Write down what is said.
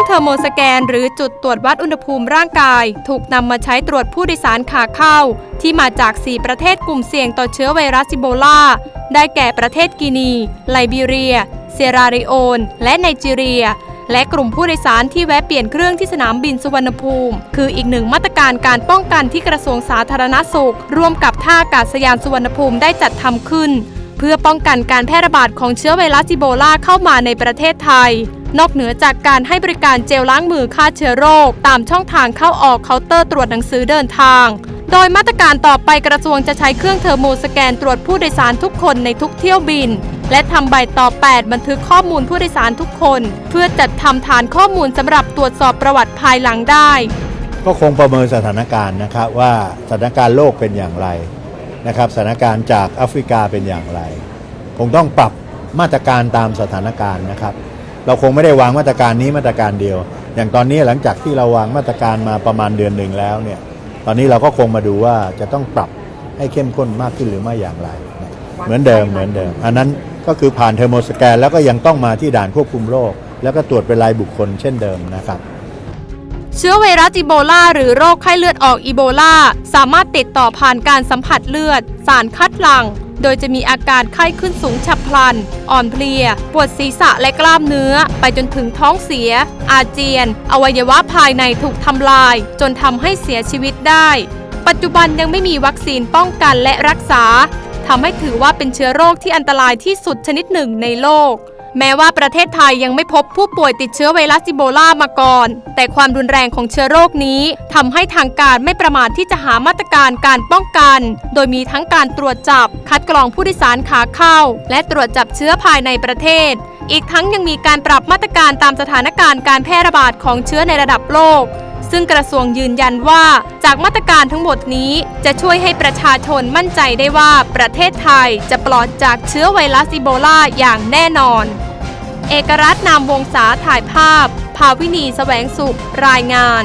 รื่องเทอร์โมสแกน หรือจุดตรวจวัดอุณหภูมิร่างกาย ถูกนำมาใช้ตรวจผู้โดยสารขาเข้า ที่มาจาก 4 ประเทศกลุ่มเสี่ยงต่อเชื้อไวรัสอิโบลา ได้แก่ประเทศกินี ไลบีเรีย เซราริโอน และไนจีเรีย และกลุ่มผู้โดยสารที่แวะเปลี่ยนเครื่องที่สนามบินสุวรรณภูมิ คืออีกหนึ่งมาตรการการป้องกันที่กระทรวงสาธารณสุข ร่วมกับท่าอากาศยานสุวรรณภูมิได้จัดทำขึ้น เพื่อป้องกันการแพร่ระบาดของเชื้อไวรัสอีโบลาเข้ามาในประเทศไทย นอกเหนือจากการให้บริการเจลล้างมือฆ่าเชื้อโรค ตามช่องทางเข้าออกเคาน์เตอร์ตรวจหนังสือเดินทาง โดยมาตรการต่อไปกระทรวงจะใช้เครื่องเทอร์โมสแกนตรวจผู้โดยสารทุกคนในทุกเที่ยวบิน และทำใบต่อ 8 บันทึกข้อมูลผู้โดยสารทุกคน เพื่อจัดทำฐานข้อมูลสำหรับตรวจสอบประวัติภายหลังได้ ก็คงประเมินสถานการณ์นะครับว่าสถานการณ์โลกเป็นอย่างไร นะครับสถานการณ์จากแอฟริกาเป็นอย่างไร คงต้องปรับมาตรการตามสถานการณ์นะครับ เราคงไม่ได้วางมาตรการนี้มาตรการเดียว อย่างตอนนี้หลังจากที่เราวางมาตรการมาประมาณเดือนหนึ่งแล้วเนี่ยตอนนี้เราก็คงมาดูว่าจะต้องปรับให้เข้มข้นมากขึ้นหรือไม่อย่างไร เหมือนเดิมเหมือนเดิม อันนั้นก็คือผ่านเทอร์โมสแกนแล้วก็ยังต้องมาที่ด่านควบคุมโรค แล้วก็ตรวจเป็นรายบุคคลเช่นเดิมนะครับ เชื้อไวรัสอีโบลาหรือโรคไข้เลือดออกอีโบลาสามารถติดต่อผ่านการสัมผัสเลือด สารคัดหลั่ง โดยจะมีอาการไข้ขึ้นสูงฉับพลัน อ่อนเพลีย ปวดศีรษะและกล้ามเนื้อ ไปจนถึงท้องเสีย อาเจียน อวัยวะภายในถูกทำลาย จนทำให้เสียชีวิตได้ ปัจจุบันยังไม่มีวัคซีนป้องกันและรักษาทำให้ถือว่าเป็นเชื้อโรคที่อันตรายที่สุดชนิดหนึ่งในโลก แม้ว่าประเทศไทยยังไม่พบผู้ป่วยติดเชื้อไวรัสอีโบลามาก่อน แต่ความรุนแรงของเชื้อโรคนี้ทำให้ทางการไม่ประมาทที่จะหามาตรการการป้องกัน โดยมีทั้งการตรวจจับ คัดกรองผู้โดยสารขาเข้า และตรวจจับเชื้อภายในประเทศ อีกทั้งยังมีการปรับมาตรการตามสถานการณ์การแพร่ระบาดของเชื้อในระดับโลกซึ่งกระทรวงยืนยันว่าจากมาตรการทั้งหมดนี้จะช่วยให้ประชาชนมั่นใจได้ว่าประเทศไทยจะปลอดจากเชื้อไวรัสอีโบลาอย่างแน่นอน เอกรัตน์นามวงศาถ่ายภาพ ภาวินีแสวงสุข รายงาน